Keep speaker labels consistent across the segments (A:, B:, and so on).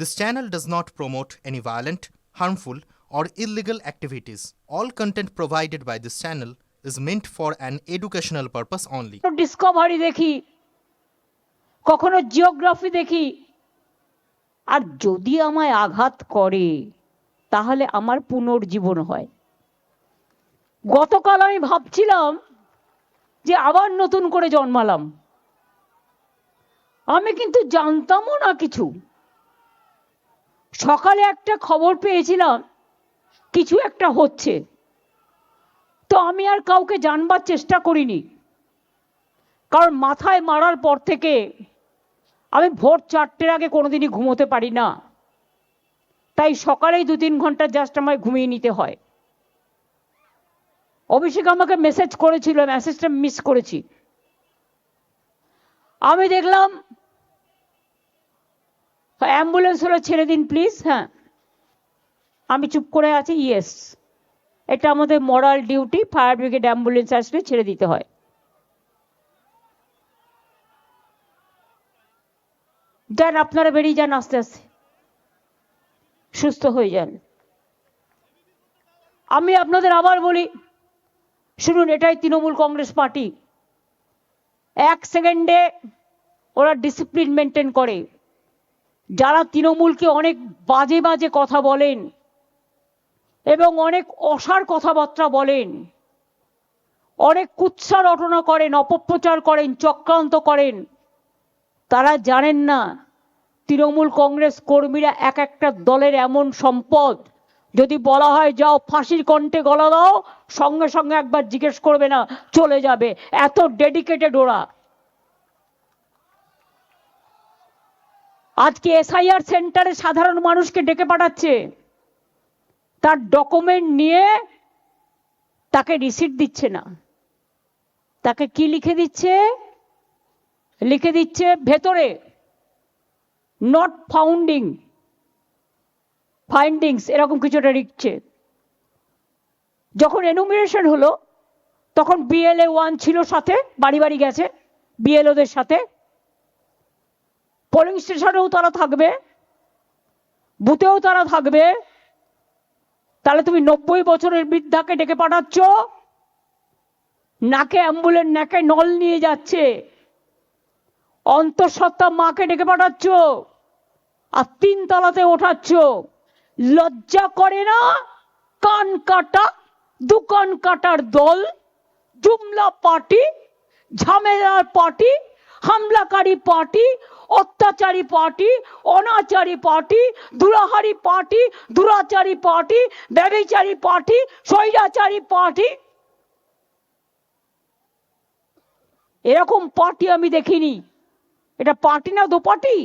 A: This channel does not promote any violent, harmful, or illegal activities. All content provided by this channel is meant for an educational purpose only.
B: Discovery দেখি কখনো geography দেখি আর যদি আমায় আঘাত করে তাহলে আমার পুনর্জীবন হয় গতকাল আমি ভাবছিলাম যে আবার নতুন করে জন্মালাম আমি কিন্তু জানতামও না কিছু সকালে একটা খবর পেয়েছিলাম, কিছু একটা হচ্ছে। তো আমি আর কাউকে জানবার চেষ্টা করিনি। কারণ মাথায় মারার পর থেকে আমি ভোর চারটের আগে কোনোদিনই ঘুমোতে পারি না। তাই সকালেই দু তিন ঘণ্টা জাস্ট আমায় ঘুমিয়ে নিতে হয়। অভিষেক আমাকে মেসেজ করেছিল মেসেজটা মিস করেছি। আমি দেখলাম অ্যাম্বুলেন্স হলে ছেড়ে দিন প্লিজ হ্যাঁ। আমি চুপ করে আছি ইয়েস এটা আমাদের moral duty fire brigade ambulance আসলে ছেড়ে দিতে হয়। যান, আপনারা বেরিয়ে যান আস্তে আস্তে। সুস্থ হয়ে যান। আমি আপনাদের আবার বলি, শুনুন, এটাই তৃণমূল কংগ্রেস পার্টি। এক সেকেন্ডে ওরা ডিসিপ্লিন মেনটেন করে। যারা তৃণমূলকে অনেক বাজে বাজে কথা বলেন এবং অনেক অসার কথাবার্তা বলেন, অনেক কুৎসা রটনা করেন, অপপ্রচার করেন, চক্রান্ত করেন, তারা জানেন না তৃণমূল কংগ্রেস কর্মীরা এক একটা দলের এমন সম্পদ। যদি বলা হয় যাও ফাঁসির কণ্ঠে গলা দাও, সঙ্গে সঙ্গে একবার জিজ্ঞেস করবে না, চলে যাবে। এত ডেডিকেটেড ওরা। আজকে এসআইআর সেন্টারে সাধারণ মানুষকে ডেকে পাঠাচ্ছে। তার ডকুমেন্ট নিয়ে তাকে রিসিট দিচ্ছে না। তাকে কি লিখে দিচ্ছে? লিখে দিচ্ছে ভেতরে নট ফাউন্ডিং ফাইন্ডিংস এরকম কিছুটা লিখছে। যখন এনুমিনেশন হলো, তখন বিএলএ ওয়ান ছিল সাথে, বাড়ি বাড়ি গেছে বিএলওদের সাথে। পোলিং স্টেশনেও তারা থাকবে বুথেও তারা থাকবে। তাহলে তুমি নব্বই বছরের বৃদ্ধাকে ডেকে পাঠাচ্ছ, নাকে অ্যাম্বুলেন্স, নাকে নল নিয়ে যাচ্ছে। অন্তঃসত্ত্বা মাকে ডেকে পাঠাচ্ছ, আর তিন তলাতে ওঠাচ্ছ। লজ্জা করে না? কান কাটা দোকান কাটার দল, জুমলা পার্টি, ঝামেলার পার্টি, হামলাকারী পার্টি অত্যাচারী পার্টি, অনাচারী পার্টি, দুরাহারি পার্টি, দুরাচারী পার্টি ব্যবিচারী পার্টি, স্বৈরাচারী পার্টি। এরকম পার্টি আমি দেখিনি। এটা পার্টি না দু পার্টি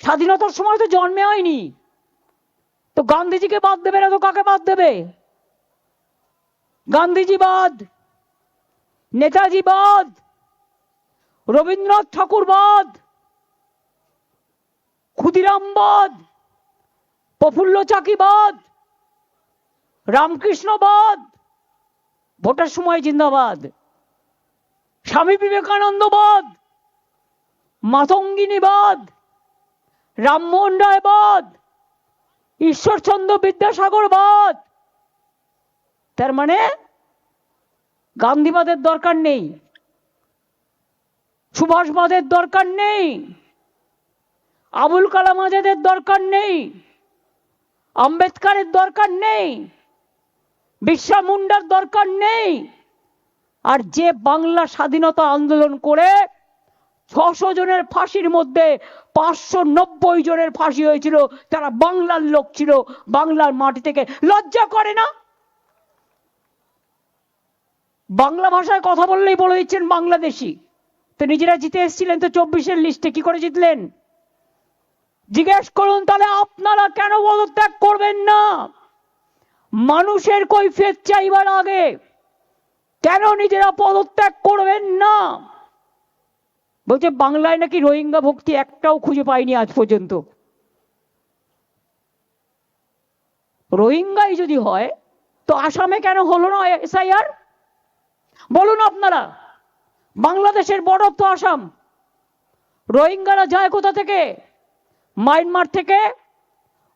B: স্বাধীনতার সময় তো জন্মে হয়নি। তো গান্ধীজিকে বাদ দেবে না তো কাকে বাদ দেবে? গান্ধীজি বাদ, নেতাজি বাদ। রবীন্দ্রনাথ ঠাকুর বাদ, ক্ষুদিরাম বাদ, প্রফুল্ল চাকি বাদ, রামকৃষ্ণ বাদ, ভোটের সময় জিন্দাবাদ, স্বামী বিবেকানন্দ বাদ, মাতঙ্গিনী বাদ, রামমোহন রায় বাদ, ঈশ্বরচন্দ্র বিদ্যাসাগর বাদ। তার মানে গান্ধীবাদের দরকার নেই। সুভাষবাদের দরকার নেই। আবুল কালাম আজাদের দরকার নেই। আম্বেদকারের দরকার নেই। বিরসা মুন্ডার দরকার নেই। আর যে বাংলা স্বাধীনতা আন্দোলন করে ছশো জনের ফাঁসির মধ্যে পাঁচশো নব্বই জনের ফাঁসি হয়েছিল, তারা বাংলার লোক ছিল, বাংলার মাটি থেকে লজ্জা করে না? বাংলা ভাষায় কথা বললেই বলে দিচ্ছেন বাংলাদেশি। তো নিজেরা জিতে এসেছিলেন তো চব্বিশের লিস্টে কি করে জিতলেন? জিজ্ঞেস করুন তাহলে আপনারা কেন পদত্যাগ করবেন না? মানুষের কৈফিয়ত চাইবার আগে কেন নিজেরা পদত্যাগ করবেন না? বলছে, বাংলায় নাকি রোহিঙ্গা ভক্তি একটাও খুঁজে পাইনি আজ পর্যন্ত। রোহিঙ্গাই যদি হয়, তো আসামে কেন হলো না এসআইআর? বলুন আপনারা। বাংলাদেশের বর্ডার তো আসাম। রোহিঙ্গারা যায় কোথা থেকে? মায়ানমার থেকে?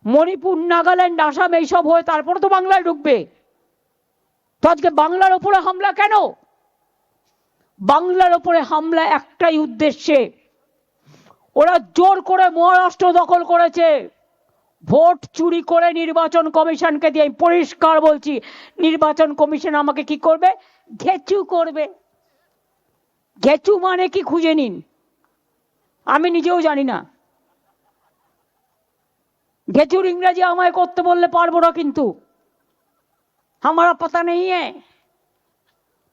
B: মণিপুর, নাগাল্যান্ড, আসাম, এইসব হয়ে তারপরে তো বাংলায় ঢুকবে। তো আজকে বাংলার ওপরে হামলা কেন? বাংলার ওপরে হামলা একটাই উদ্দেশ্যে। ওরা জোর করে মহারাষ্ট্র দখল করেছে। ভোট চুরি করে নির্বাচন কমিশনকে দিয়ে পরিষ্কার বলছি, নির্বাচন কমিশন আমাকে কি করবে? ঘেচু করবে। ঘেচু মানে কি খুঁজে নিন আমি নিজেও জানি না ঘেচুর ইংরেজি আমায় করতে বললে পারবো না কিন্তু हमारा पता नहीं है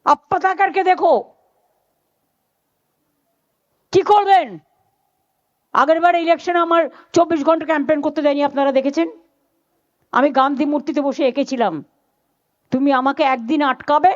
B: आप पता करके देखो কি করবেন আগের বার ইলেকশনে আমার চব্বিশ ঘন্টা ক্যাম্পেইন করতে দেয়নি আপনারা দেখেছেন আমি গান্ধী মূর্তিতে বসে এঁকেছিলাম তুমি আমাকে একদিন আটকাবে